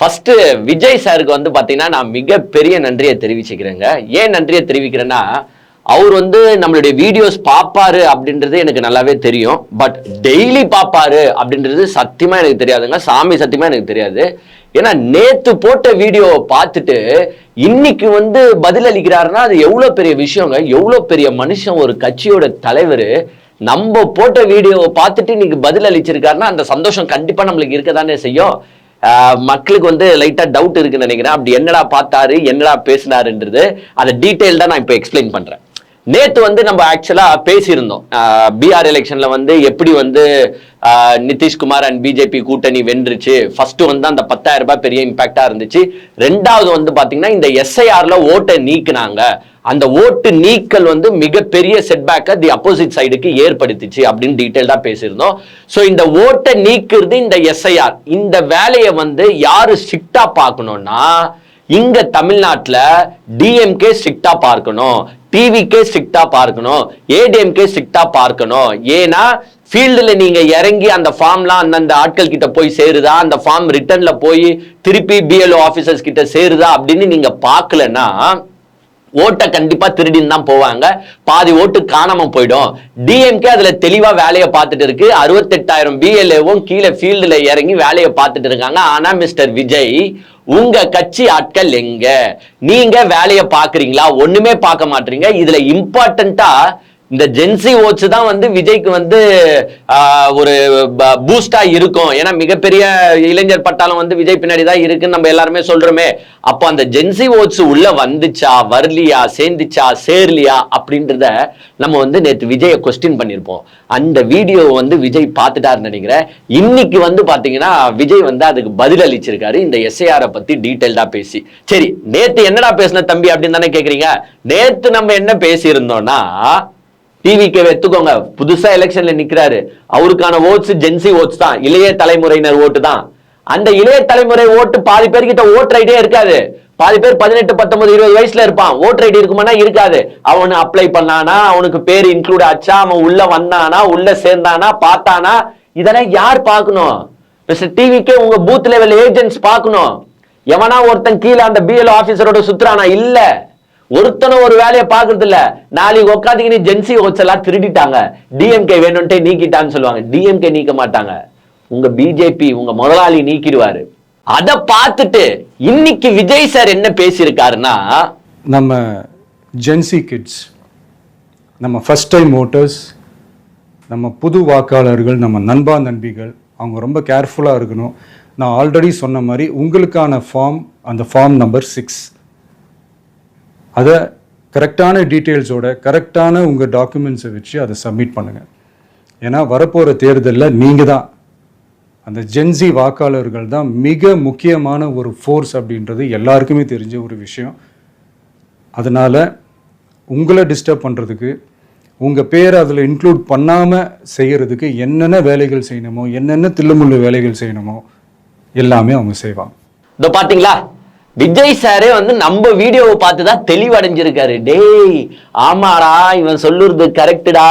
First Vijay சாருக்கு வந்து பார்த்தீங்கன்னா நான் மிகப்பெரிய நன்றியை தெரிவிச்சுக்கிறேங்க. ஏன் நன்றியை தெரிவிக்கிறேன்னா அவர் வந்து நம்மளுடைய வீடியோஸ் பார்ப்பாரு அப்படின்றது எனக்கு நல்லாவே தெரியும். பட் டெய்லி பார்ப்பாரு அப்படின்றது சத்தியமா எனக்கு தெரியாதுங்க. சாமி சத்தியமா எனக்கு தெரியாது. ஏன்னா நேத்து போட்ட வீடியோவை பார்த்துட்டு இன்னைக்கு வந்து பதில் அளிக்கிறாருன்னா அது எவ்வளோ பெரிய விஷயங்க. எவ்வளோ பெரிய மனுஷன் ஒரு கட்சியோட தலைவர் நம்ம போட்ட வீடியோவை பார்த்துட்டு இன்னைக்கு பதில் அளிச்சிருக்காருன்னா அந்த சந்தோஷம் கண்டிப்பாக நம்மளுக்கு இருக்க தானே செய்யும். மக்களுக்கு வந்து லைட்டா டவுட் இருக்குன்னு நினைக்கிறேன். அப்படி என்னடா பார்த்தாரு என்னடா பேசினாருன்றது அதை டீட்டெயில்டா நான் இப்போ எக்ஸ்பிளைன் பண்றேன். நேத்து வந்து நம்ம ஆக்சுவலா பேசியிருந்தோம். பிஆர் எலெக்ஷன்ல வந்து எப்படி வந்து நிதிஷ்குமார் அண்ட் பிஜேபி கூட்டணி வென்றுச்சு. ஃபர்ஸ்ட் வந்து அந்த பத்தாயிரம் ரூபாய் பெரிய இம்பாக்டா இருந்துச்சு. ரெண்டாவது வந்து பாத்தீங்கன்னா இந்த எஸ்ஐஆர்ல ஓட்டை நீக்குனாங்க. அந்த ஓட்டு நீக்கல் வந்து மிகப்பெரிய செட்பேக்கை தி அப்போசிட் சைடுக்கு ஏற்படுத்திச்சு அப்படின்னு டீட்டெயில்டாக பேசியிருந்தோம். ஸோ இந்த ஓட்டை நீக்கிறது இந்த எஸ்ஐஆர் இந்த வேலையை வந்து யாரு ஸ்ட்ரிக்டா பார்க்கணும்னா இங்க தமிழ்நாட்டில் டிஎம்கே ஸ்ட்ரிக்டா பார்க்கணும் டிவிக்கே ஸ்ட்ரிக்டா பார்க்கணும் ஏடிஎம்கே ஸ்ட்ரிக்டா பார்க்கணும். ஏன்னா ஃபீல்டில் நீங்க இறங்கி அந்த ஃபார்ம்லாம் அந்தந்த ஆட்கள் கிட்ட போய் சேருதா அந்த ஃபார்ம் ரிட்டர்ன்ல போய் திருப்பி பிஎல்ஓ ஆஃபீஸர்ஸ் கிட்ட சேருதா அப்படின்னு நீங்க பார்க்கலன்னா ஓட்டை கண்டிப்பா திருடின்னு தான் போவாங்க. பாதி ஓட்டு காணாம போயிடும். டிஎம்கே அதுல தெளிவா வேலையை பார்த்துட்டு இருக்கு. அறுபத்தெட்டாயிரம் பிஎல்ஏவும் கீழே ஃபீல்டுல இறங்கி வேலையை பார்த்துட்டு இருக்காங்க. ஆனா மிஸ்டர் விஜய் உங்க கட்சி ஆட்கள் எங்க? நீங்க வேலையை பாக்குறீங்களா ஒண்ணுமே பார்க்க மாட்டீங்க. இதுல இம்பார்ட்டண்டா இந்த ஜென்சி ஓட்ஸ் தான் வந்து விஜய்க்கு வந்து ஒரு பூஸ்டா இருக்கும். ஏன்னா மிகப்பெரிய இளைஞர் பட்டாளம் வந்து விஜய் பின்னாடி தான் இருக்குன்னு நம்ம எல்லாருமே சொல்றோமே. அப்போ அந்த ஜென்சி ஓட்ஸ் உள்ள வந்துச்சா வரலியா சேர்ந்துச்சா சேர்லியா அப்படின்றத நம்ம வந்து நேற்று விஜயை கொஸ்டின் பண்ணியிருப்போம். அந்த வீடியோ வந்து விஜய் பார்த்துட்டாருன்னு நினைக்கிறேன். இன்னைக்கு வந்து பாத்தீங்கன்னா விஜய் வந்து அதுக்கு பதில் அளிச்சிருக்காரு. இந்த எஸ்ஐஆரை பத்தி டீட்டெயில்டா பேசி. சரி நேத்து என்னடா பேசின தம்பி அப்படின்னு தானே கேக்குறீங்க? நேத்து நம்ம என்ன பேசியிருந்தோம்னா டிவிக்கு எடுத்துக்கோங்க. புதுசா எலெக்ஷன்ல நிக்கிறாரு. அவருக்கான ஓட்ஸ் ஜென்சி ஓட்ஸ் தான். இளைய தலைமுறையினர் ஓட்டு தான். அந்த இளைய தலைமுறை ஓட்டு பாதி பேர்கிட்ட ஓட்டர் ஐடியே இருக்காது. பாதி பேர் பதினெட்டு பத்தொன்பது இருபது வயசுல இருப்பான். ஓட்டர் ஐடி இருக்குமானா இருக்காது. அவனு அப்ளை பண்ணானா அவனுக்கு பேர் இன்க்ளூட் ஆச்சா அவன் உள்ள வந்தானா உள்ள சேர்ந்தானா பார்த்தானா இதெல்லாம் யார் பார்க்கணும்? மிஸ்டர் டிவிக்கே உங்க பூத் லெவல் ஏஜென்ட்ஸ் பார்க்கணும். எவனா ஒருத்தன் கீழே அந்த பிஎல் ஆபீசரோட சுத்துறானா? இல்லை. ஒருத்தனும் ஒரு வேலையை பாக்குறது இல்ல நாளைக்கு உட்காந்துக்கிட்டு ஜென்சி ஓட்ஸ் திருடிட்டாங்க. டிஎம்கே வேணும்ட்டே நீக்கிட்டான்னு சொல்லுவாங்க. டிஎம்கே நீக்க மாட்டாங்க. உங்க பிஜேபி உங்க முதலாளி நீக்கிடுவாரு. அதை பார்த்துட்டு இன்னைக்கு விஜய் சார் என்ன பேசியிருக்காருன்னா நம்ம ஜென்சி கிட்ஸ் நம்ம ஃபஸ்ட் டைம் ஓட்டர்ஸ் நம்ம புது வாக்காளர்கள் நம்ம நண்பா நண்பிகள் அவங்க ரொம்ப கேர்ஃபுல்லாக இருக்கணும். நான் ஆல்ரெடி சொன்ன மாதிரி உங்களுக்கான ஃபார்ம் அந்த ஃபார்ம் நம்பர் சிக்ஸ் அதை கரெக்டான டீட்டெயில்ஸோட கரெக்டான உங்கள் டாக்குமெண்ட்ஸை வச்சு அதை சப்மிட் பண்ணுங்கள் ஏன்னா வரப்போகிற தேர்தலில் நீங்கள் தான். அந்த ஜென்சி வாக்காளர்கள் தான் மிக முக்கியமான ஒரு ஃபோர்ஸ் அப்படின்றது எல்லாருக்குமே தெரிஞ்ச ஒரு விஷயம். அதனால் உங்களை டிஸ்டர்ப் பண்ணுறதுக்கு உங்கள் பேரை அதில் இன்க்ளூட் பண்ணாமல் செய்கிறதுக்கு என்னென்ன வேலைகள் செய்யணுமோ என்னென்ன தில்லுமுள்ளு வேலைகள் செய்யணுமோ எல்லாமே அவங்க செய்வாங்க. இதோ பார்த்தீங்களா விஜய் சாரே வந்து நம்ம வீடியோவை பார்த்து தான் தெளிவடைஞ்சிருக்காரு. டேய் ஆமாடா இவன் சொல்லுறது கரெக்டுடா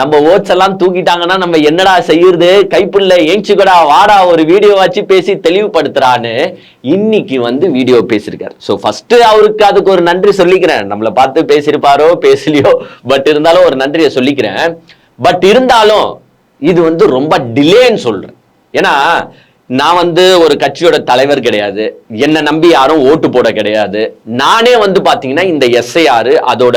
நம்ம ஓட்ஸ் எல்லாம் தூக்கிட்டாங்கன்னா நம்ம என்னடா செய்யுறது? கைப்புள்ள ஏஞ்சுக்கடா வாடா ஒரு வீடியோ வச்சு பேசி தெளிவுபடுத்துறான்னு இன்னைக்கு வந்து வீடியோ பேசியிருக்காரு ஸோ ஃபர்ஸ்ட் அவருக்கு அதுக்கு ஒரு நன்றி சொல்லிக்கிறேன். நம்மளை பார்த்து பேசியிருப்பாரோ பேசலையோ பட் இருந்தாலும் ஒரு நன்றியை சொல்லிக்கிறேன். பட் இருந்தாலும் இது வந்து ரொம்ப டிலேன்னு சொல்றேன். ஏன்னா நான் வந்து ஒரு கட்சியோட தலைவர் கிடையாது. என்னை நம்பி யாரும் ஓட்டு போட கிடையாது. நானே வந்து பார்த்தீங்கன்னா இந்த எஸ்ஐஆர் அதோட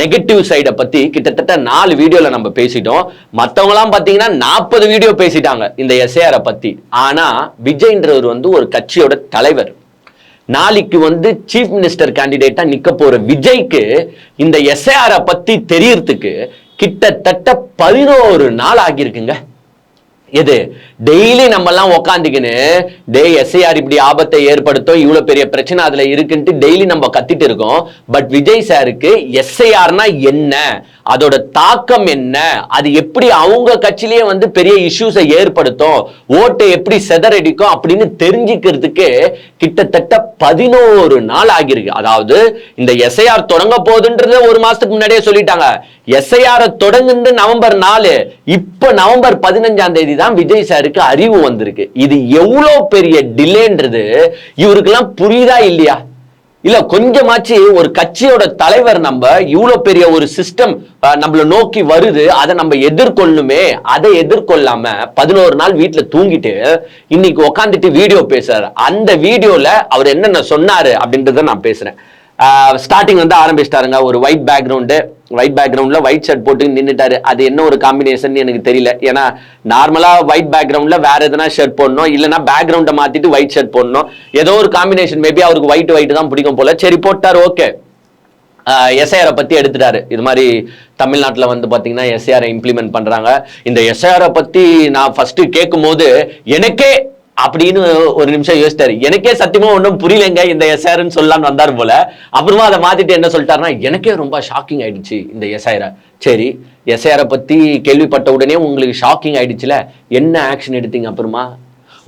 நெகட்டிவ் சைடை பற்றி கிட்டத்தட்ட நாலு வீடியோவில் நம்ம பேசிட்டோம். மற்றவங்களாம் பார்த்தீங்கன்னா நாற்பது வீடியோ பேசிட்டாங்க இந்த எஸ்ஐஆரை பற்றி ஆனால் விஜய்ன்றவர் வந்து ஒரு கட்சியோட தலைவர். நாளைக்கு வந்து சீஃப் மினிஸ்டர் கேண்டிடேட்டா நிக்க போற விஜய்க்கு இந்த எஸ்ஐஆரை பத்தி தெரியறதுக்கு கிட்டத்தட்ட பதினோரு நாள் ஆகியிருக்குங்க. எது? டெய்லி நம்ம எல்லாம் உக்காந்துக்கின்னு டே எஸ்ஐஆர் இப்படி ஆபத்தை ஏற்படுத்தும் இவ்வளவு பெரிய பிரச்சனை அதுல இருக்குன்ட்டு டெய்லி நம்ம கத்திட்டு இருக்கோம். பட் விஜய் சாருக்கு எஸ்ஐஆர்னா என்ன? அதோட தாக்கம் என்ன? அது எப்படி அவங்க கட்சியிலேயே வந்து பெரிய இஷ்யூஸை ஏற்படுத்தும்? ஓட்டை எப்படி செதறடிக்கும்? அப்படின்னு தெரிஞ்சுக்கிறதுக்கு கிட்டத்தட்ட பதினோரு நாள் ஆகியிருக்கு. அதாவது இந்த எஸ்ஐஆர் தொடங்க போகுதுன்றத ஒரு மாசத்துக்கு முன்னாடியே சொல்லிட்டாங்க. எஸ்ஐஆர் தொடங்குந்து நவம்பர் நாலு. இப்ப நவம்பர் பதினஞ்சாம் தேதி தான் விஜய் சார் பேருக்கு அறிவு வந்திருக்கு. இது எவ்வளோ பெரிய டிலேன்றது இவருக்கெல்லாம் புரியுதா இல்லையா? இல்ல கொஞ்சமாச்சு ஒரு கட்சியோட தலைவர் நம்ம இவ்வளோ பெரிய ஒரு சிஸ்டம் நம்மள நோக்கி வருது அதை நம்ம எதிர்கொள்ளுமே அதை எதிர்கொள்ளாம பதினோரு நாள் வீட்டுல தூங்கிட்டு இன்னைக்கு உக்காந்துட்டு வீடியோ பேசுறாரு. அந்த வீடியோல அவர் என்னென்ன சொன்னாரு அப்படின்றத நான் பேசுறேன். ஸ்டார்டிங் வந்து ஆரம்பிச்சிட்டாருங்க. ஒரு ஒயிட் பேக்ரவுண்டு ஒயிட் பேக்ரவுண்ட்ல ஒயிட் ஷர்ட் போட்டு நின்றுட்டாரு அது என்ன ஒரு காம்பினேஷன் எனக்கு தெரியல. ஏன்னா நார்மலா ஒயிட் பேக்ரவுண்ட்ல வேற எதனா ஷர்ட் போடணும் இல்லைன்னா பேக்ரவுண்டை மாத்திட்டு ஒயிட் ஷர்ட் போடணும். ஏதோ ஒரு காம்பினேஷன் மேபி அவருக்கு ஒயிட் ஒயிட் தான் பிடிக்கும் போல. சரி போட்டார் ஓகே எஸ்ஐஆரை பத்தி எடுத்துட்டாரு. இது மாதிரி தமிழ்நாட்டில் வந்து பார்த்தீங்கன்னா எஸ்ஐஆரை இம்ப்ளிமெண்ட் பண்றாங்க. இந்த எஸ்ஐஆரை பத்தி நான் ஃபர்ஸ்ட் கேட்கும் போது எனக்கே அப்படின்னு ஒரு நிமிஷம் யோசிச்சாரு. எனக்கே சத்தியமா ஒன்றும் புரியலங்க. இந்த எஸ்ஆர்னு சொல்லலாம்னு வந்தார் போல. அப்புறமா அதை மாத்திட்டு என்ன சொல்லிட்டாருன்னா எனக்கே ரொம்ப ஷாக்கிங் ஆயிடுச்சு இந்த எஸ்ஐரை சரி எஸ்ஐஆரை பத்தி கேள்விப்பட்ட உடனே உங்களுக்கு ஷாக்கிங் ஆயிடுச்சுல. என்ன ஆக்ஷன் எடுத்தீங்க அப்புறமா?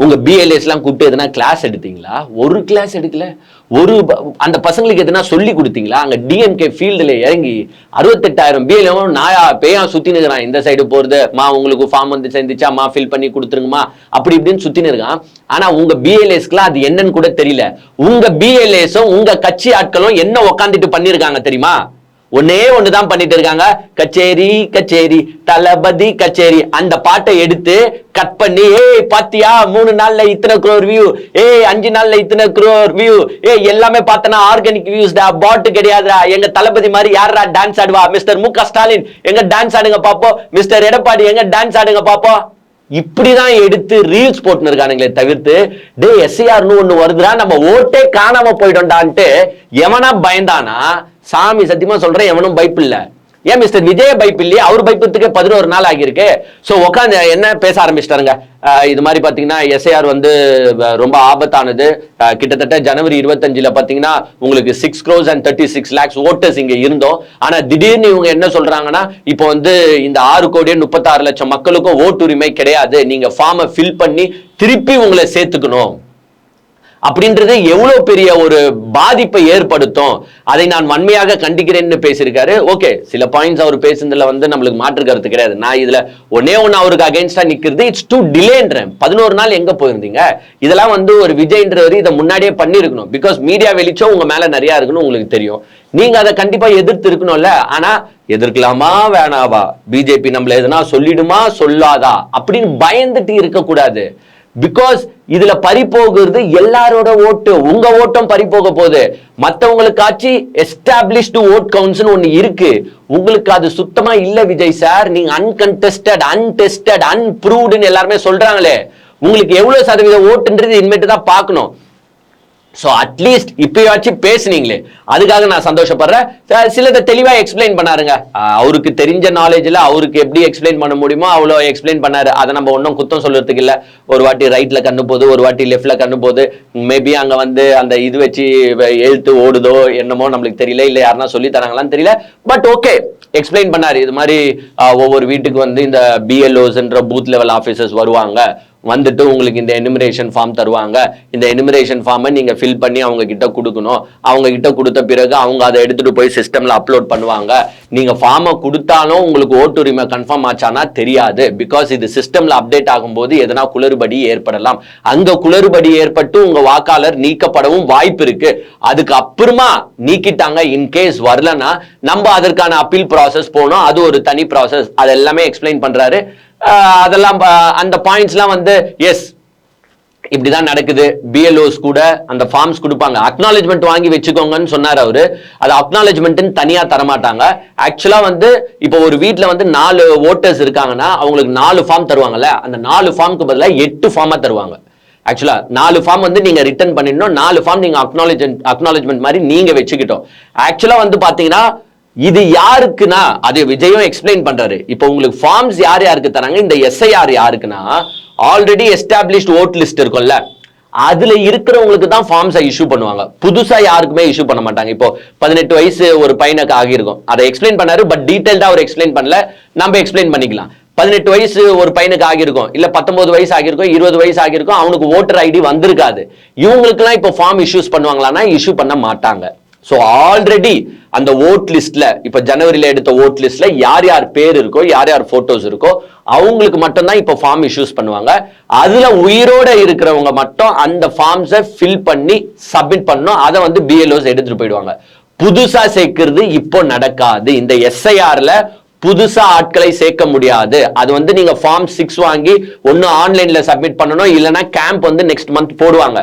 உங்கள் பிஎல்ஏஸ்லாம் கூப்பிட்டு எதனா கிளாஸ் எடுத்தீங்களா? ஒரு கிளாஸ் எடுக்கல. ஒரு ப- அந்த பசங்களுக்கு எதனா சொல்லி கொடுத்தீங்களா? அங்கே டிஎம்கே ஃபீல்டில் இறங்கி அறுபத்தெட்டாயிரம் பிஎல்ஏவும் நாயா பேயா சுத்தி இருக்கிறான் இந்த சைடு போகிறது மா உங்களுக்கு ஃபார்ம் வந்து சேர்ந்துச்சா? மா ஃபில் பண்ணி கொடுத்துருங்கம்மா. அப்படி இப்படின்னு சுத்தி இருக்கான். ஆனால் உங்கள் பிஎல்எஸ்க்குலாம் அது என்னன்னு கூட தெரியல. உங்கள் பிஎல்ஏஸும் உங்கள் கட்சி ஆட்களும் என்ன உக்காந்துட்டு பண்ணியிருக்காங்க தெரியுமா? ஒன்னே ஒண்ணுதான் பண்ணிட்டு இருக்காங்க. கச்சேரி கச்சேரி தளபதி கச்சேரி. அந்த பாட்டை எடுத்து கட் பண்ணி ஏய் பாத்தியா? மூணு நாள்ல இத்தனை குரோர் வியூ ஏய் அஞ்சு நாள்ல இத்தனை குரோர் வியூ ஏய் எல்லாமே பார்த்தனா ஆர்கானிக் வியூஸ் டா? பாட்டு கிடையாதுடா. எங்க தளபதி மாதிரி யாரா டான்ஸ் ஆடுவா? மிஸ்டர் மு ஸ்டாலின். எங்க டான்ஸ் ஆடுங்க பாப்போம். மிஸ்டர் எடப்பாடி எங்க டான்ஸ் ஆடுங்க பாப்போம். இப்படிதான் எடுத்து ரீல்ஸ் போட்டுன்னு இருக்கானுங்களே தவிர்த்து டே எஸ்ஐஆர்னு ஒண்ணு வருதுடா. நம்ம ஓட்டே காணாம போயிட்டோம்டான்ட்டு எவனா பயந்தானா? சாமி சத்தியமா சொல்றேன் எவனும் பைப் இல்ல ஏன் மிஸ்டர் விஜய பைப் இல்லையே அவர் பைப்பத்துக்கு பதினோரு நாள் ஆகியிருக்கு. சோ உட்காந்து என்ன பேச ஆரம்பிச்சிட்டாருங்க? இது மாதிரி பாத்தீங்கன்னா எஸ்ஐஆர் வந்து ரொம்ப ஆபத்தானது. கிட்டத்தட்ட ஜனவரி இருபத்தஞ்சுல பாத்தீங்கன்னா உங்களுக்கு six crores and thirty six lakhs voters இங்க இருந்தோம். ஆனா திடீர்னு இவங்க என்ன சொல்றாங்கன்னா இப்போ வந்து இந்த ஆறு கோடியே முப்பத்தாறு லட்சம் மக்களுக்கும் ஓட்டுரிமை கிடையாது. நீங்க ஃபார்மை ஃபில் பண்ணி திருப்பி உங்களை சேர்த்துக்கணும். அப்படின்றது எவ்வளவு பெரிய ஒரு பாதிப்பை ஏற்படுத்தும்? அதை நான் வன்மையாக கண்டிக்கிறேன்னு பேசியிருக்காரு. ஓகே சில பாயிண்ட்ஸ் அவர் பேசுனதுல வந்து நம்மளுக்கு மாற்று கருத்து கிடையாது. நான் இதுல ஒன்னே ஒன்னு அவருக்கு அகைன்ஸ்டா நிக்கிறது இட்ஸ் டூ டிலேன்றேன் பதினோரு நாள் எங்க போயிருந்தீங்க? இதெல்லாம் வந்து ஒரு விஜய்ன்றவர் இதை முன்னாடியே பண்ணிருக்கணும் பிகாஸ் மீடியா வெளிச்சம் உங்க மேல நிறைய இருக்குன்னு உங்களுக்கு தெரியும். நீங்க அதை கண்டிப்பா எதிர்த்து இருக்கணும்ல. ஆனா எதிர்க்கலாமா? வேணாவா? பிஜேபி நம்மள எதுனா சொல்லிடுமா? சொல்லாதா? அப்படின்னு பயந்துட்டு இருக்கக்கூடாது. பிகாஸ் இதுல பறி போகிறது எல்லாரோட ஓட்டு. உங்க ஓட்டம் பறி போக போகுது. ஆச்சு எஸ்டாப்ளிஷ்டு ஓட் கவுன்ஸ்னு ஒண்ணு இருக்கு. உங்களுக்கு அது சுத்தமா இல்ல விஜய் சார். நீங்க அன்கன்டெஸ்டட் அன்டெஸ்டட் அன்ப்ரூவ்டுன்னு எல்லாருமே சொல்றாங்களே. உங்களுக்கு எவ்வளவு சதவீத ஓட்டுன்றது இனிமேட்டு தான் பார்க்கணும். ஸோ அட்லீஸ்ட் இப்பயாச்சும் பேசுனீங்களே. அதுக்காக நான் சந்தோஷப்படுறேன். சிலதை தெளிவாக எக்ஸ்பிளைன் பண்ணாருங்க. அவருக்கு தெரிஞ்ச நாலேஜில் அவருக்கு எப்படி எக்ஸ்பிளைன் பண்ண முடியுமோ அவ்வளோ எக்ஸ்பிளைன் பண்ணாரு. அதை நம்ம ஒன்றும் குத்தம் சொல்றதுக்கு இல்லை. ஒரு வாட்டி ரைட்டில் கண்ணு போகுது ஒரு வாட்டி லெஃப்டில் கண்ணு போகுது. மேபி அங்கே வந்து அந்த இது வச்சு எழுத்து ஓடுதோ என்னமோ நம்மளுக்கு தெரியல இல்லை யாருன்னா சொல்லி தராங்களான்னு தெரியல. பட் ஓகே எக்ஸ்பிளைன் பண்ணார். இது மாதிரி ஒவ்வொரு வீட்டுக்கு வந்து இந்த பிஎல்ஓஸ்ன்ற பூத் லெவல் ஆஃபீஸர்ஸ் வருவாங்க. வந்துட்டு உங்களுக்கு இந்த எனுமரேஷன் ஃபார்ம் தருவாங்க. இந்த எனுமரேஷன் ஃபார்மை நீங்கள் ஃபில் பண்ணி அவங்க கிட்ட கொடுக்கணும். அவங்க கிட்ட கொடுத்த பிறகு அவங்க அதை எடுத்துகிட்டு போய் சிஸ்டமில் அப்லோட் பண்ணுவாங்க. நீங்கள் ஃபார்மை கொடுத்தாலும் உங்களுக்கு ஓட்டுரிமை கன்ஃபார்ம் ஆச்சானா தெரியாது. பிகாஸ் இது சிஸ்டமில் அப்டேட் ஆகும்போது எதனா குளறுபடி ஏற்படலாம். அங்கே குளறுபடி ஏற்பட்டு உங்கள் வாக்காளர் நீக்கப்படவும் வாய்ப்பு இருக்கு. அதுக்கு அப்புறமா நீக்கிட்டாங்க. இன்கேஸ் வரலன்னா நம்ம அதற்கான அப்பீல் ப்ராசஸ் போனோம். அது ஒரு தனி ப்ராசஸ் அது எல்லாமே எக்ஸ்பிளைன் பண்ணுறாரு அதெல்லாம் அந்த பாயிண்ட்ஸ்லாம் வந்து எஸ் இப்படிதான் நடக்குது. பிஎல்ஓஸ் கூட அந்த ஃபார்ம்ஸ் கொடுப்பாங்க. அக்னாலேஜ்மெண்ட் வாங்கி வச்சுக்கோங்கன்னு சொன்னார் அவரு. அது அக்னாலேஜ்மெண்ட்னு தனியா தரமாட்டாங்க. ஆக்சுவலா வந்து இப்போ ஒரு வீட்டில் வந்து நாலு ஓட்டர்ஸ் இருக்காங்கன்னா அவங்களுக்கு நாலு ஃபார்ம் தருவாங்கல்ல அந்த நாலு ஃபார்முக்கு பதிலாக எட்டு ஃபார்மா தருவாங்க. ஆக்சுவலா நாலு ஃபார்ம் வந்து நீங்க ரிட்டர்ன் பண்ணிடணும். நாலு ஃபார்ம் நீங்க அக்னாலேஜ் அக்னாலேஜ்மெண்ட் மாதிரி நீங்க வச்சுக்கிட்டோம். ஆக்சுவலா வந்து பாத்தீங்கன்னா இது யாருக்குன்னா அது விஜயும் எக்ஸ்பிளைன் பண்றாரு. இப்போ உங்களுக்கு ஃபார்ம்ஸ் யார் யாருக்கு தராங்க? இந்த எஸ்ஐஆர் யாருக்குன்னா ஆல்ரெடி எஸ்டாப்ளிஷ்ட் ஓட் லிஸ்ட் இருக்கும்ல. அதுல இருக்கிறவங்களுக்கு தான் ஃபார்ம்ஸை இஷ்யூ பண்ணுவாங்க. புதுசா யாருக்குமே இஷ்யூ பண்ண மாட்டாங்க. இப்போ பதினெட்டு வயசு ஒரு பையனுக்கு ஆகியிருக்கும். அதை எக்ஸ்பிளைன் பண்ணாரு பட் டீட்டெயில்டா அவர் எக்ஸ்பிளைன் பண்ணல. நம்ம எக்ஸ்பிளைன் பண்ணிக்கலாம். பதினெட்டு வயசு ஒரு பையனுக்கு ஆகியிருக்கும். இல்ல பத்தொன்பது வயசு ஆகியிருக்கும் இருபது வயசு ஆகியிருக்கும் அவனுக்கு ஓட்டர் ஐடி வந்திருக்காது. இவங்களுக்குலாம் இப்போ ஃபார்ம் இஷ்யூஸ் பண்ணுவாங்களான்னா இஷ்யூ பண்ண மாட்டாங்க. ஸோ ஆல்ரெடி அந்த ஓட் லிஸ்ட்ல இப்ப ஜனவரியில எடுத்த ஓட் லிஸ்ட்ல யார் யார் பேர் இருக்கோ யார் யார் போட்டோஸ் இருக்கோ அவங்களுக்கு மட்டும்தான் இப்போ ஃபார்ம் இஷ்யூஸ் பண்ணுவாங்க. அதுல உயிரோட இருக்கிறவங்க மட்டும் அந்த ஃபார்ம்ஸை ஃபில் பண்ணி சப்மிட் பண்ணணும். அதை வந்து பிஎல்ஓஸ் எடுத்துட்டு போயிடுவாங்க. புதுசா சேர்க்கிறது இப்போ நடக்காது. இந்த எஸ்ஐஆர்ல புதுசா ஆட்களை சேர்க்க முடியாது. அது வந்து நீங்க ஃபார்ம் சிக்ஸ் வாங்கி ஒன்னு ஆன்லைன்ல சப்மிட் பண்ணணும். இல்லைன்னா கேம்ப் வந்து நெக்ஸ்ட் மந்த் போடுவாங்க.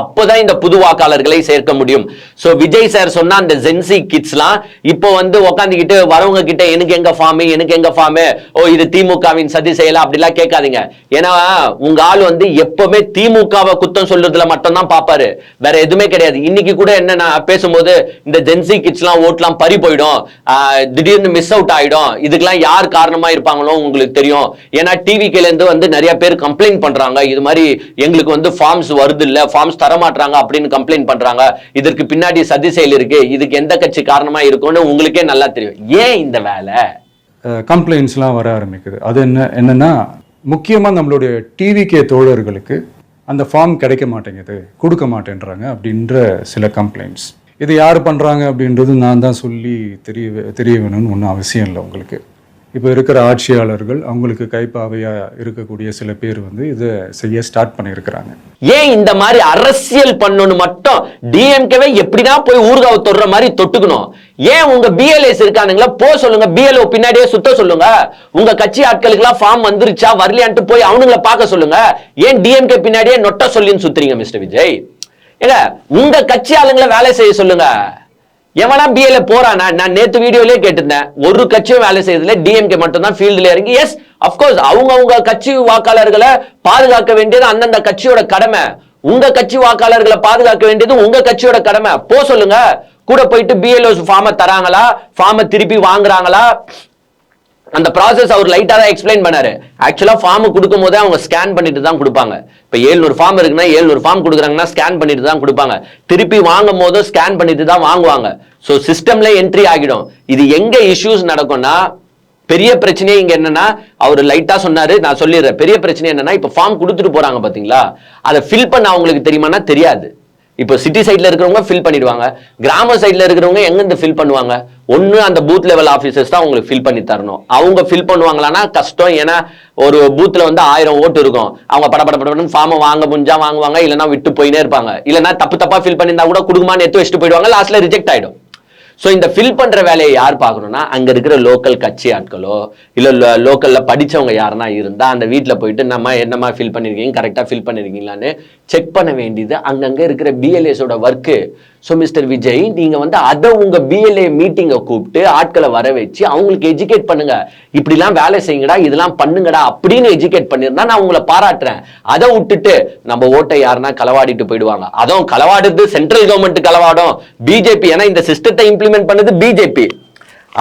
அப்போதான் இந்த புது வாக்காளர்களை சேர்க்க முடியும். சோ விஜய் சார் சொன்ன அந்த ஜென்சி கிட்ஸ்லாம் இப்போ வந்து உக்காந்துக்கிட்டு வரவங்க கிட்ட எனக்கு எங்க ஃபார்ம் எனக்கு எங்க ஃபார்ம் ஓ இது திமுகவின் சதி செய்யலாம் அப்படிலாம் கேட்காதீங்க. ஏன்னா உங்க ஆள் வந்து எப்பவுமே திமுகவை குத்தம் சொல்றதுல மட்டும்தான் பாப்பாரு. வேற எதுவுமே கிடையாது. இன்னைக்கு கூட என்னன்னா பேசும்போது இந்த ஜென்சி கிட்ஸ்லாம் ஓட்லாம் பறி போயிடும். திடீர்னு மிஸ் அவுட் ஆயிடும். இதுக்கெல்லாம் யார் காரணமா இருப்பாங்களோ உங்களுக்கு தெரியும். ஏன்னா டிவிக்கிலேருந்து வந்து நிறைய பேர் கம்ப்ளைண்ட் பண்றாங்க. இது மாதிரி எங்களுக்கு வந்து ஃபார்ம்ஸ் வருது இல்ல ஃபார்ம்ஸ் தரமாட்டாங்க அப்படின்னு கம்ப்ளைண்ட் பண்றாங்க. இதற்கு பின்னாடி சதி செயல் இருக்கு. இதுக்கு எந்த கட்சி காரணமா இருக்கும்னு உங்களுக்கே நல்லா தெரியும். ஏன் இந்த வேலை? கம்ப்ளைண்ட்ஸ்லாம் வர ஆரம்பிக்குது. அது என்ன என்னன்னா முக்கியமாக நம்மளுடைய டிவிகே தோழர்களுக்கு அந்த ஃபார்ம் கிடைக்க மாட்டேங்குது. கொடுக்க மாட்டேன்றாங்க அப்படின்ற சில கம்ப்ளைண்ட்ஸ் இது யார் பண்ணுறாங்க அப்படின்றது நான் தான் சொல்லி தெரிய தெரிய வேணும்னு ஒன்றும் அவசியம் இல்லை உங்களுக்கு. இப்போ இருக்கிற ஆட்சியாளர்கள் அவங்களுக்கு கைப்பாவையாக இருக்கக்கூடிய சில பேர் வந்து இதை செய்ய ஸ்டார்ட் பண்ணியிருக்கிறாங்க. ஏன் இந்த மாதிரி அரசியல் பண்ணணும் மட்டும் டிஎம்கேவை எப்படிதான் போய் ஊர்காவை தொடுற மாதிரி தொட்டுக்கணும்? ஏன் உங்க பிஎல்ஏஸ் இருக்கானுங்களா? போ சொல்லுங்க. பிஎல்ஓ பின்னாடியே சுத்த சொல்லுங்க. உங்க கட்சி ஆட்களுக்கு எல்லாம் ஃபார்ம் வந்துருச்சா? வரலையான்ட்டு போய் அவனுங்கள பார்க்க சொல்லுங்க. ஏன் டிஎம்கே பின்னாடியே நொட்ட சொல்லின்னு சுத்துறீங்க மிஸ்டர் விஜய்? ஏங்க உங்க கட்சி ஆளுங்களை வேலை செய்ய சொல்லுங்க. எவனா பிஏல போறானா நான் நேத்து வீடியோலயே கேட்டிருந்தேன் ஒரு கட்சியும் வேலை செய்யறதுல டிஎம்கே மட்டும் தான் ஃபீல்டுல இறங்கி எஸ் அப்கோர்ஸ் அவங்க அவங்க கட்சி வாக்காளர்களை பாதுகாக்க வேண்டியது அந்தந்த கட்சியோட கடமை. உங்க கட்சி வாக்காளர்களை பாதுகாக்க வேண்டியது உங்க கட்சியோட கடமை. போ சொல்லுங்க. கூட போயிட்டு பிஎல்ஓ ஃபார்மை தராங்களா? ஃபார்மை திருப்பி வாங்குறாங்களா? அந்த ப்ராசஸ் அவர் லைட்டாக தான் எக்ஸ்பிளைன் பண்ணாரு. ஆக்சுவலாக ஃபார்ம் கொடுக்கும் போதே அவங்க ஸ்கேன் பண்ணிட்டு தான் கொடுப்பாங்க. இப்போ ஏழ்நூறு ஃபார்ம் இருக்குன்னா ஏழ்நூறு ஃபார்ம் கொடுக்குறாங்கன்னா ஸ்கேன் பண்ணிட்டு தான் கொடுப்பாங்க. திருப்பி வாங்கும் போதும் ஸ்கேன் பண்ணிட்டு தான் வாங்குவாங்க. ஸோ சிஸ்டம்ல என்ட்ரி ஆகிடும். இது எங்க இஷ்யூஸ் நடக்கும்னா பெரிய பிரச்சனையே இங்க என்னன்னா அவர் லைட்டா சொன்னாரு நான் சொல்லிடுறேன். பெரிய பிரச்சனை என்னன்னா இப்போ ஃபார்ம் கொடுத்துட்டு போறாங்க பாத்தீங்களா? அதை ஃபில் பண்ண அவங்களுக்கு தெரியுமானா தெரியாது. இப்போ சிட்டி சைடில் இருக்கிறவங்க ஃபில் பண்ணிடுவாங்க. கிராம சைடில் இருக்கிறவங்க எங்கேருந்து ஃபில் பண்ணுவாங்க? ஒன்று அந்த பூத் லெவல் ஆஃபீஸர்ஸ் தான் உங்களுக்கு ஃபில் பண்ணி தரணும். அவங்க ஃபில் பண்ணுவாங்களான்னா கஷ்டம். ஏன்னா ஒரு பூத்தில் வந்து ஆயிரம் ஓட்டு இருக்கும். அவங்க பட பட படன்னு ஃபார்மை வாங்க முடிஞ்சா வாங்குவாங்க இல்லைன்னா விட்டு போயினே இருப்பாங்க. இல்லைன்னா தப்பு தப்பா ஃபில் பண்ணியிருந்தா கூட கொடுக்குமான்னு எடுத்து வச்சுட்டு போயிடுவாங்க. லாஸ்ட்ல ரிஜெக்ட் ஆகிடும் ஸோ இந்த ஃபில் பண்ற வேலையை யார் பார்க்கணும்னா அங்க இருக்கிற லோக்கல் கட்சி ஆட்களோ இல்ல லோக்கல்ல படிச்சவங்க யாருன்னா இருந்தா அந்த வீட்ல போயிட்டு நம்ம என்னமா ஃபில் பண்ணிருக்கீங்க? கரெக்டா ஃபில் பண்ணிருக்கீங்களான்னு செக் பண்ண வேண்டியது அங்கங்க இருக்கிற பிஎல்ஏஸோட ஒர்க்கு ஸோ மிஸ்டர் விஜய் நீங்கள் வந்து அதை உங்கள் பிஎல்ஏ மீட்டிங்கை கூப்பிட்டு ஆட்களை வர வச்சு அவங்களுக்கு எஜுகேட் பண்ணுங்க. இப்படிலாம் வேலை செய்யுங்கடா இதெல்லாம் பண்ணுங்கடா அப்படின்னு எஜுகேட் பண்ணியிருந்தா நான் உங்களை பாராட்டுறேன். அதை விட்டுட்டு நம்ம ஓட்டை யாருன்னா களவாடிட்டு போயிடுவாங்க. அதுவும் களவாடுறது சென்ட்ரல் கவர்மெண்ட் களவாடும். பிஜேபி ஏன்னா இந்த சிஸ்டத்தை இம்ப்ளிமெண்ட் பண்ணது பிஜேபி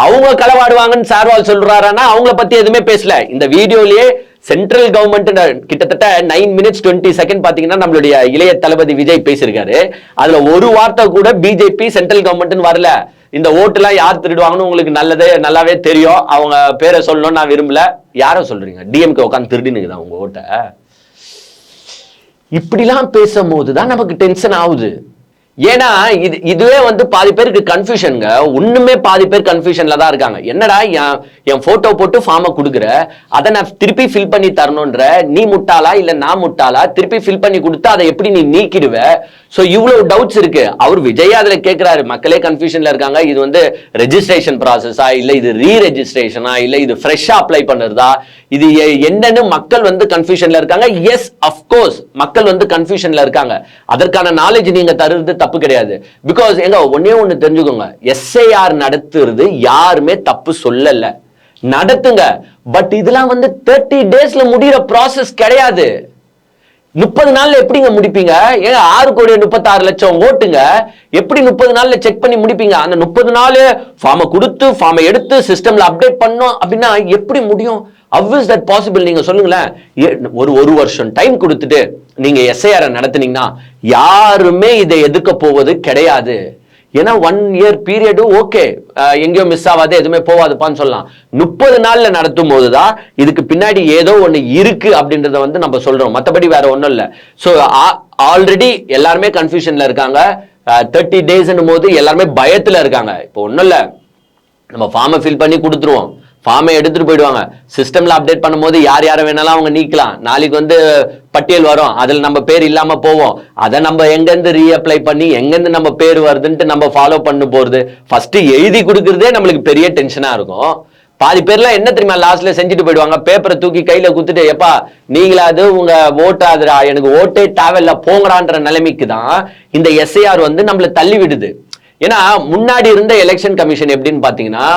அவங்க களவாடுவாங்கன்னு சார்வால் சொல்றாருன்னா அவங்கள பத்தி எதுவுமே பேசல. இந்த வீடியோலயே சென்ட்ரல் கவர்மெண்ட் கிட்டத்தட்ட நைன் மினிட்ஸ் டுவெண்ட்டி செகண்ட் பாத்தீங்கன்னா நம்மளுடைய இளைய தளபதி விஜய் பேசியிருக்காரு. அதுல ஒரு வார்த்தை கூட பிஜேபி சென்ட்ரல் கவர்மெண்ட்னு வரல. இந்த ஓட்டுலாம் யார் திருடுவாங்கன்னு உங்களுக்கு நல்லதே நல்லாவே தெரியும். அவங்க பேரை சொல்லணும்னு நான் விரும்பல. யாரை சொல்றீங்க? டிஎம்கே உட்காந்து திருடினுக்குதா உங்க ஓட்டை? இப்படிலாம் பேசும்போது தான் நமக்கு டென்ஷன் ஆகுது. ஏன்னா இது இதுவே வந்து பாதி பேருக்கு கன்ஃபியூஷனுங்க ஒண்ணுமே பாதி பேர் கன்ஃபியூஷன்ல தான் இருக்காங்க. என்னடா என் என் போட்டோ போட்டு ஃபார்மை கொடுக்குற? அதை நான் திருப்பி ஃபில் பண்ணி தரணுன்ற? நீ முட்டாளா இல்ல நான் முட்டாளா? திருப்பி ஃபில் பண்ணி கொடுத்தா அதை எப்படி நீ நீக்கிடுவ? சோ இவ்வளவு டவுட்ஸ் இருக்கு. அவர் விஜய் அதுல கேக்குறாரு. மக்களே கன்ஃபியூஷன்ல இருக்காங்க. இது வந்து ரெஜிஸ்ட்ரேஷன் ப்ராசஸா இல்ல இது ரீ ரெஜிஸ்ட்ரேஷனா இல்ல இது ஃப்ரெஷ்ஷா அப்ளை பண்ணுறதா? இது என்னன்னு மக்கள் வந்து கன்ஃபியூஷன்ல இருக்காங்க. எஸ் அஃப்கோர்ஸ் மக்கள் வந்து கன்ஃபியூஷன்ல இருக்காங்க. அதற்கான நாலேஜ் நீங்க தருது தப்பு கிடையாது. பிகாஸ் எங்க ஒன்னே ஒன்று தெரிஞ்சுக்கோங்க. எஸ்ஐஆர் நடத்துறது யாருமே தப்பு சொல்லல. நடத்துங்க. பட் இதெல்லாம் வந்து தேர்ட்டி டேஸ்ல முடியிற ப்ராசஸ் கிடையாது. முப்பது நாள்ல எப்படிங்க முடிப்பீங்க? ஏங்க ஆறு கோடி முப்பத்தாறு லட்சம் ஓட்டுங்க. எப்படி முப்பது நாள்ல செக் பண்ணி முடிப்பீங்க? அந்த முப்பது நாள் ஃபார்மை கொடுத்து ஃபார்மை எடுத்து சிஸ்டம்ல அப்டேட் பண்ணோம் அப்படின்னா எப்படி முடியும்? How தட் பாசிபிள் நீங்க சொல்லுங்களேன். ஏ- ஒரு ஒரு வருஷம் டைம் கொடுத்துட்டு நீங்க எஸ்ஐஆர் நடத்துனீங்கன்னா யாருமே இதை எதுக்க போவது கிடையாது. ஏன்னா ஒன் இயர் பீரியடும் ஓகே எங்கேயோ மிஸ் ஆகாது எதுவுமே போகாதுப்பான்னு சொல்லலாம். முப்பது நாள்ல நடத்தும் போதுதான் இதுக்கு பின்னாடி ஏதோ ஒன்று இருக்கு அப்படின்றத வந்து நம்ம சொல்றோம். மற்றபடி வேற ஒன்றும் இல்லை. ஸோ ஆல்ரெடி எல்லாருமே கன்ஃபியூஷன்ல இருக்காங்க. தேர்ட்டி டேஸ்ன்னும் போது எல்லாருமே பயத்துல இருக்காங்க. இப்போ ஒன்றும் இல்லை. நம்ம ஃபார்மை ஃபில் பண்ணி கொடுத்துருவோம். ஃபார்மை எடுத்துட்டு போயிடுவாங்க. சிஸ்டம்ல அப்டேட் பண்ணும்போது யார் யாரை வேணாலும் அவங்க நீக்கலாம். நாளைக்கு வந்து பட்டியல் வரும். அதில் நம்ம பேர் இல்லாம போவோம். அதை நம்ம எங்கேருந்து ரீஅப்ளை பண்ணி எங்கேருந்து நம்ம பேர் வருதுன்ட்டு நம்ம ஃபாலோ பண்ண போறது. ஃபர்ஸ்ட் எழுதி கொடுக்கறதே நம்மளுக்கு பெரிய டென்ஷனா இருக்கும். பாதி பேர்லாம் என்ன தெரியுமா லாஸ்ட்ல செஞ்சுட்டு போயிடுவாங்க? பேப்பரை தூக்கி கையில குத்துட்டு எப்பா நீங்களாவது உங்க ஓட்டாதுரா எனக்கு ஓட்டே தேவையில்ல. போங்கடான்ற நிலைமைக்கு தான் இந்த எஸ்ஐஆர் வந்து நம்மள தள்ளி விடுது. ஏன்னா முன்னாடி இருந்த எலெக்ஷன் கமிஷன் எப்படின்னு பாத்தீங்கன்னா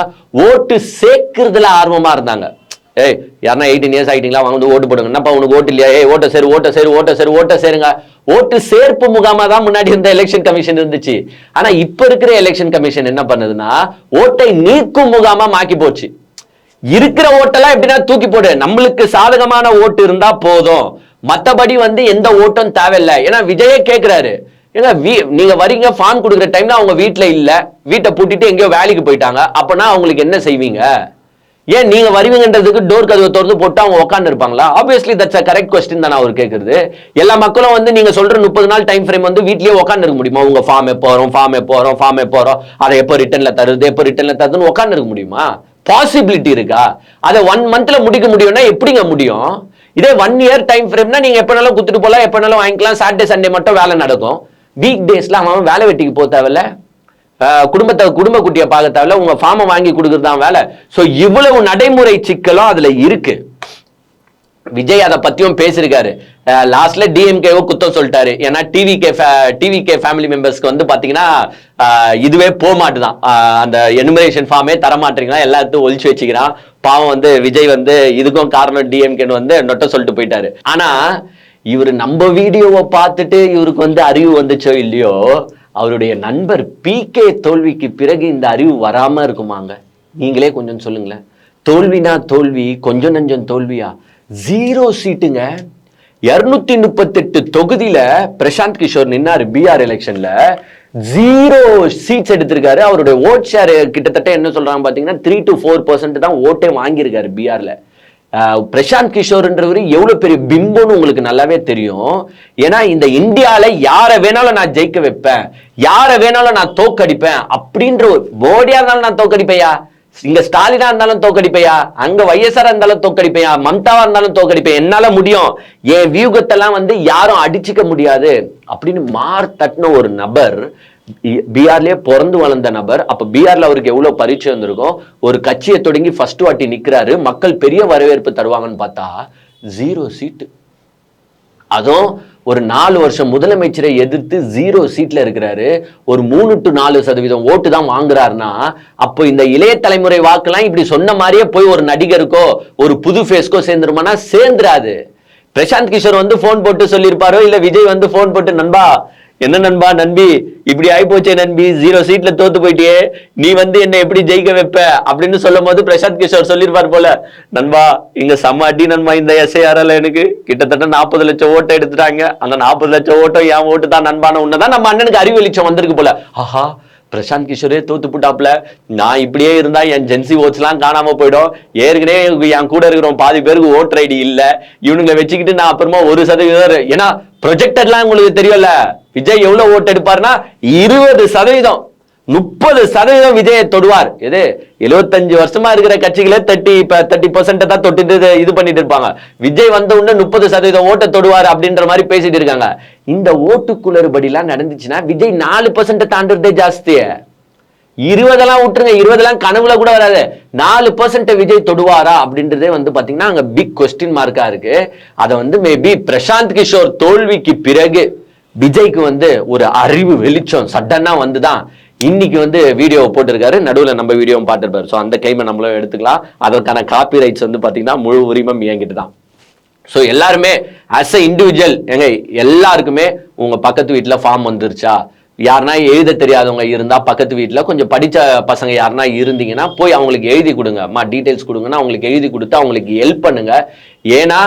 ஓட்டு சேர்க்கறதுல ஆர்வமா இருந்தாங்க. ஏய் யாருன்னா எயிட்டீன் இயர்ஸ் ஆகிட்டீங்களா வாங்க வந்து ஓட்டு போடுங்க. என்னப்பா உனக்கு ஓட்டு இல்லையா? ஏய் ஓட்ட சேரு ஓட்ட சேரு ஓட்ட சேரு ஓட்ட சேருங்க. ஓட்டு சேர்ப்பு முகாமா தான் முன்னாடி இருந்த எலெக்ஷன் கமிஷன் இருந்துச்சு. ஆனா இப்ப இருக்கிற எலெக்ஷன் கமிஷன் என்ன பண்ணுதுன்னா ஓட்டை நீக்கும் முகாமாக மாக்கி போச்சு. இருக்கிற ஓட்டெல்லாம் எப்படின்னா தூக்கி போடு. நம்மளுக்கு சாதகமான ஓட்டு இருந்தா போதும். மத்தபடி வந்து எந்த ஓட்டும் தேவையில்லை. ஏன்னா விஜயே கேட்கிறாரு ஏங்க வீ- நீங்க வரீங்க ஃபார்ம் கொடுக்குற டைம்ல அவங்க வீட்டில் இல்ல. வீட்டை பூட்டிட்டு எங்கேயோ வேலைக்கு போயிட்டாங்க. அப்பனா அவங்களுக்கு என்ன செய்வீங்க? ஏன் நீங்க வருவீங்கன்றதுக்கு டோர் கதவை திறந்து போட்டு அவங்க உட்காந்து இருப்பாங்களா? Obviously that's a correct question தானே அவர் கேட்கறது எல்லா மக்களும் வந்து நீங்க சொல்ற முப்பது நாள் டைம் ஃப்ரேம் வந்து வீட்லயே உட்காந்து இருக்க முடியுமா? உங்க ஃபார்ம் எப்போ வரும்? ஃபார்ம் எப்போ வரும்? ஃபார்ம் எப்போ வரும்? அதை எப்போ ரிட்டர்ன்ல தருது? எப்போ ரிட்டர்ன்ல தருதுன்னு உட்காந்து இருக்க முடியுமா? பாசிபிலிட்டி இருக்கா? அதை ஒன் மந்த்ல முடிக்க முடியும்னா எப்படிங்க முடியும்? இதே ஒன் இயர் டைம் ஃப்ரேம்னா நீங்க எப்பனாலும் குத்துட்டு போகலாம் எப்பனாலும் வாங்கிக்கலாம். சாட்டர்டே சண்டே மட்டும் வேலை நடக்கும். வீக் டேஸ்லாம் அவன் வேலை வெட்டிக்கு போக தேவையில்ல. குடும்பத்தை குடும்ப குட்டியை பார்க்க தேவையில்ல. உங்க ஃபார்மை வாங்கி கொடுக்கறது தான் வேலை. ஸோ இவ்வளவு நடைமுறை சிக்கலும் அதுல இருக்கு. விஜய் அதை பத்தியும் பேசியிருக்காரு. லாஸ்ட்ல டிஎம்கேவோ குத்தம் சொல்லிட்டாரு. ஏன்னா TV K TV K family மெம்பர்ஸ்க்கு வந்து பாத்தீங்கன்னா இதுவே போக மாட்டுதான். அந்த எனுமரேஷன் ஃபார்மே தர மாட்டீங்களா எல்லாத்தையும் ஒழிச்சு வச்சுக்கிறான். பாவம் வந்து விஜய் வந்து இதுக்கும் காரணம் டிஎம்கேன்னு வந்து நொட்ட சொல்லிட்டு போயிட்டாரு. ஆனா இவர் நம்ம வீடியோவை பார்த்துட்டு இவருக்கு வந்து அறிவு வந்துச்சோ இல்லையோ அவருடைய நண்பர் பிகே தோல்விக்கு பிறகு இந்த அறிவு வராம இருக்குமாங்க? நீங்களே கொஞ்சம் சொல்லுங்களேன். தோல்வினா தோல்வி கொஞ்சம் நஞ்சம் தோல்வியா? ஜீரோ சீட்டுங்க இருநூத்தி முப்பத்தெட்டு தொகுதியில பிரசாந்த் கிஷோர் நின்னாரு பிஆர் எலெக்ஷன்ல ஜீரோ சீட்ஸ் எடுத்திருக்காரு. அவருடைய ஓட் ஷேர் கிட்டத்தட்ட என்ன சொல்றாங்க பாத்தீங்கன்னா த்ரீ டு ஃபோர் பர்சன்ட் தான் ஓட்டே வாங்கியிருக்காரு பிஆர்ல பிரசாந்த் கிஷோர்ன்றவர் எவ்வளோ பெரிய பிம்பம்னு உங்களுக்கு நல்லாவே தெரியும். ஏன்னா இந்த இந்தியாவில் யாரை வேணாலும் நான் ஜெயிக்க வைப்பேன். யாரை வேணாலும் நான் தோக்கடிப்பேன். அப்படின்ற ஒரு மோடியாக இருந்தாலும் நான் தோக்கடிப்பையா? இங்க ஸ்டாலினா இருந்தாலும் தோக்கடிப்பையா? அங்க வைஎஸ்ஆர் இருந்தாலும் தோக்கடிப்பையா? மம்தாவா இருந்தாலும் தோக்கடிப்பேன் என்னால முடியும். என் வியூகத்தெல்லாம் வந்து யாரும் அடிச்சுக்க முடியாது. அப்படின்னு மார் தட்டின ஒரு நபர் பீகார்லயே பிறந்து வளர்ந்த நபர் அப்ப பீகார்ல அவருக்கு எவ்வளவு பரிச்சயம் வந்திருக்கும் ஒரு கட்சியை தொடங்கி ஃபர்ஸ்ட் வாட்டி நிக்கிறாரு மக்கள் பெரிய வரவேற்பு தருவாங்கன்னு பார்த்தா ஜீரோ சீட்டு அதுவும் ஒரு நாலு வருஷம் முதலமைச்சரை எதிர்த்து ஜீரோ சீட்ல இருக்கிறாரு ஒரு மூணு டு நாலு சதவீதம் ஓட்டு தான் வாங்குறாருன்னா அப்போ இந்த இளைய தலைமுறை வாக்கெல்லாம் இப்படி சொன்ன மாதிரியே போய் ஒரு நடிகருக்கோ ஒரு புது ஃபேஸ்க்கோ சேர்ந்துருமானா சேர்ந்துராது. பிரசாந்த் கிஷோர் வந்து போன் போட்டு சொல்லியிருப்பாரோ இல்ல விஜய் வந்து போன் போட்டு நண்பா என்ன நண்பா நண்பி? இப்படி ஆயிப்போச்சே நண்பி. ஜீரோ சீட்ல தோத்து போயிட்டியே. நீ வந்து என்ன எப்படி ஜெயிக்க வைப்ப? அப்படின்னு சொல்லும் போது பிரசாந்த் கிஷோர் சொல்லியிருப்பார் போல. நண்பா இங்க செம்ம அடி நண்பா இந்த எஸ்ஐஆர்ல எனக்கு. கிட்டத்தட்ட நாற்பது லட்சம் ஓட்டை எடுத்துட்டாங்க. அந்த நாற்பது லட்சம் ஓட்டம் என் ஓட்டு தான் நண்பான உன்னதான் நம்ம அண்ணனுக்கு அறிவு வெளிச்சம் வந்திருக்கு போல. ஆஹா பிரசாந்த் கிஷோரே தோத்து போட்டாப்ல. நான் இப்படியே இருந்தா என் ஜென்சி ஓட்ஸ்லாம் காணாம போயிடும். ஏற்கனவே என் கூட இருக்கிறோம் பாதி பேருக்கு ஓட்டர் ஐடி இல்ல. இவனுங்களை வச்சுக்கிட்டு நான் அப்புறமா ஒரு சதவீதம் ஏன்னா ப்ரொஜெக்டர்லாம் உங்களுக்கு தெரியல விஜய் எவ்வளவு ஓட்டு எடுப்பாருன்னா இருபது சதவீதம் முப்பது சதவீதம் விஜயை தொடுவார். எது? எழுபத்தஞ்சு வருஷமா இருக்கிற கட்சிகளே தேர்ட்டி தேர்ட்டி பர்சன்ட் தான் தொட்டுட்டு இது- பண்ணிட்டு இருப்பாங்க. விஜய் வந்த உடனே முப்பது சதவீதம் ஓட்டை தொடுவார் அப்படின்ற மாதிரி பேசிட்டு இருக்காங்க. இந்த ஓட்டு குளறுபடிலாம் நடந்துச்சுன்னா விஜய் நாலு பர்சன்ட் தாண்டுறதே ஜாஸ்தியே இருபதெல்லாம் விட்டுருங்க இருபதெல்லாம் கனவுல கூட வராது. நாலு பர்சன்ட் விஜய் தொடுவாரா அப்படின்றதே வந்து பாத்தீங்கன்னா அங்க பிக் கொஸ்டின் மார்க்கா இருக்கு. அதை வந்து மேபி பிரசாந்த் கிஷோர் தோல்விக்கு பிறகு விஜய்க்கு வந்து ஒரு அறிவு வெளிச்சம் சடனா வந்துதான். இன்னைக்கு வந்து வீடியோ போட்டிருக்காரு. நடுவில் நம்ம வீடியோவும் பார்த்துருப்பாரு. ஸோ அந்த கைமை நம்மளும் எடுத்துக்கலாம். அதற்கான காப்பி ரைட்ஸ் வந்து பார்த்தீங்கன்னா முழு உரிமம் என்கிட்ட தான் ஸோ எல்லாருமே அஸ் அ இண்டிவிஜுவல் எங்க எல்லாருக்குமே உங்கள் பக்கத்து வீட்டில் ஃபார்ம் வந்துருச்சா? யாருனா எழுத தெரியாதவங்க இருந்தால் பக்கத்து வீட்டில் கொஞ்சம் படித்த பசங்க யாருனா இருந்தீங்கன்னா போய் அவங்களுக்கு எழுதி கொடுங்க. அம்மா டீட்டெயில்ஸ் கொடுங்கன்னா அவங்களுக்கு எழுதி கொடுத்து அவங்களுக்கு ஹெல்ப் பண்ணுங்க. ஏன்னா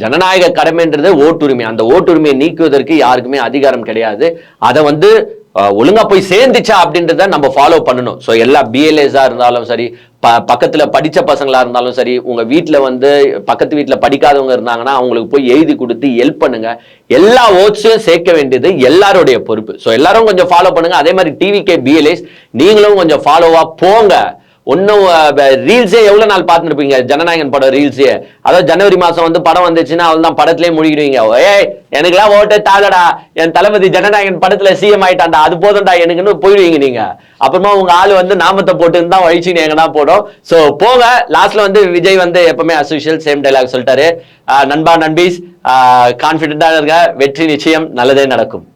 ஜனநாயக கடமைன்றது ஓட்டுரிமை. அந்த ஓட்டுரிமையை நீக்குவதற்கு யாருக்குமே அதிகாரம் கிடையாது. அதை வந்து ஒழுங்கா போய் சேர்ந்துச்சா அப்படின்றத நம்ம ஃபாலோ பண்ணணும். ஸோ எல்லா பிஎல்ஏஸா இருந்தாலும் சரி ப பக்கத்துல படிச்ச பசங்களா இருந்தாலும் சரி உங்க வீட்டில் வந்து பக்கத்து வீட்டில் படிக்காதவங்க இருந்தாங்கன்னா அவங்களுக்கு போய் எழுதி கொடுத்து ஹெல்ப் பண்ணுங்க. எல்லா ஓட்ஸையும் சேர்க்க வேண்டியது எல்லாருடைய பொறுப்பு. ஸோ எல்லாரும் கொஞ்சம் ஃபாலோ பண்ணுங்க. அதே மாதிரி டிவிகே பிஎல்ஏஸ் நீங்களும் கொஞ்சம் ஃபாலோவா போங்க. ஒன்றும் ரீல்ஸே எவ்வளோ நாள் பார்த்துருப்பீங்க? ஜனநாயகன் படம் ரீல்ஸே அதாவது ஜனவரி மாதம் வந்து படம் வந்துச்சுன்னா அவள் தான் படத்துலேயே முடிக்கிடுவீங்க ஏய் எனக்குலாம் ஓட்டே தாகடா. என் தளபதி ஜனநாயகன் படத்தில் சிஎம் ஆயிட்டான்டா அது போதும்டா எனக்குன்னு போயிடுவீங்க நீங்க. அப்புறமா உங்க ஆள் வந்து நாமத்தை போட்டு தான் வழிச்சு எங்கன்னா போடும். ஸோ போக லாஸ்ட்ல வந்து விஜய் வந்து எப்பவுமே அசோஷியல் சேம் டைலாக் சொல்லிட்டாரு. நண்பா நண்பீஸ் கான்ஃபிடென்ட்டாக இருக்க வெற்றி நிச்சயம் நல்லதே நடக்கும்.